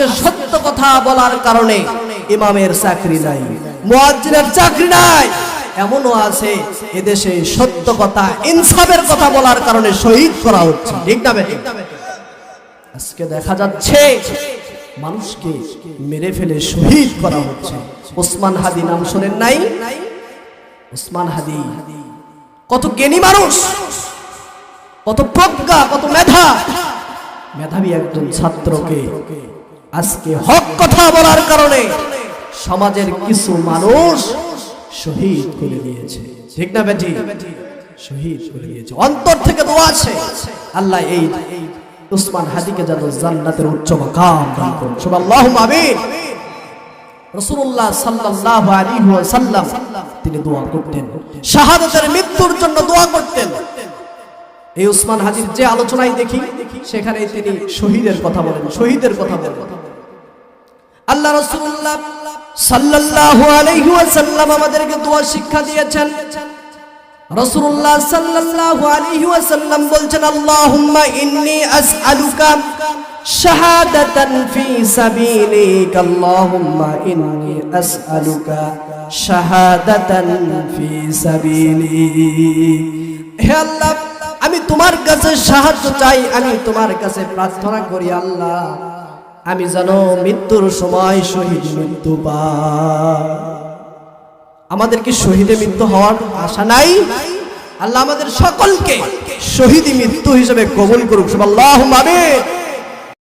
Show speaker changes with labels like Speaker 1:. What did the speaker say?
Speaker 1: আজকে সত্য কথা বলার কারণে ইমামের চাকরি নাই, মুয়াজ্জিনের চাকরি নাই। এমনও আছে এদেশে সত্য কথা, ইনসাফের কথা বলার কারণে শহীদ করা হচ্ছে। ঠিক না আজকে দেখা যাচ্ছে মানুষকে মেরে ফেলে শহীদ করা হচ্ছে। ওসমান হাদি নাম শোনেন নাই? ওসমান হাদি কত জ্ঞানী মানুষ, কত প্রজ্ঞা, কত মেধা। মেধাবী একজন ছাত্রকে আজকে হক কথা বলার কারণে সমাজের কিছু মানুষ শহীদ করে দিয়েছে। ঠিক না বেটি? শহীদ করে দিয়েছে। অন্তর থেকে দোয়া আছে। আল্লাহ এই উসমান হাদিকে যেন জান্নাতের উচ্চ মাকাম দান করুন। সুবহানাল্লাহু আমিন। রাসূলুল্লাহ সাল্লাল্লাহু আলাইহি ওয়াসাল্লাম তিনি দোয়া করতেন। শাহাদাতের মৃত্যুর জন্য দোয়া করতেন। এই উসমান হাজির যে আলোচনায় দেখি সেখানে তিনি শহীদের কথা বলেন, শহীদের কথা বলেন। আল্লাহ রসুল্লাহ সাল্লাল্লাহু আলাইহি ওয়াসাল্লাম আমাদেরকে দোয়া শিক্ষা দিয়েছেন। ওয়াসাল্লাম বলছেন আমি তোমার কাছে সাহায্য চাই, আমি তোমার কাছে প্রার্থনা করি আল্লাহ। আমি যেন মৃত্যুর সময় শহীদ মৃত্যু পা আমাদের কি শহীদে মৃত্যু হওয়ার আশা নাই? আল্লাহ আমাদের সকলকে শহীদ মৃত্যু হিসেবে কবল করুক সব আল্লাহ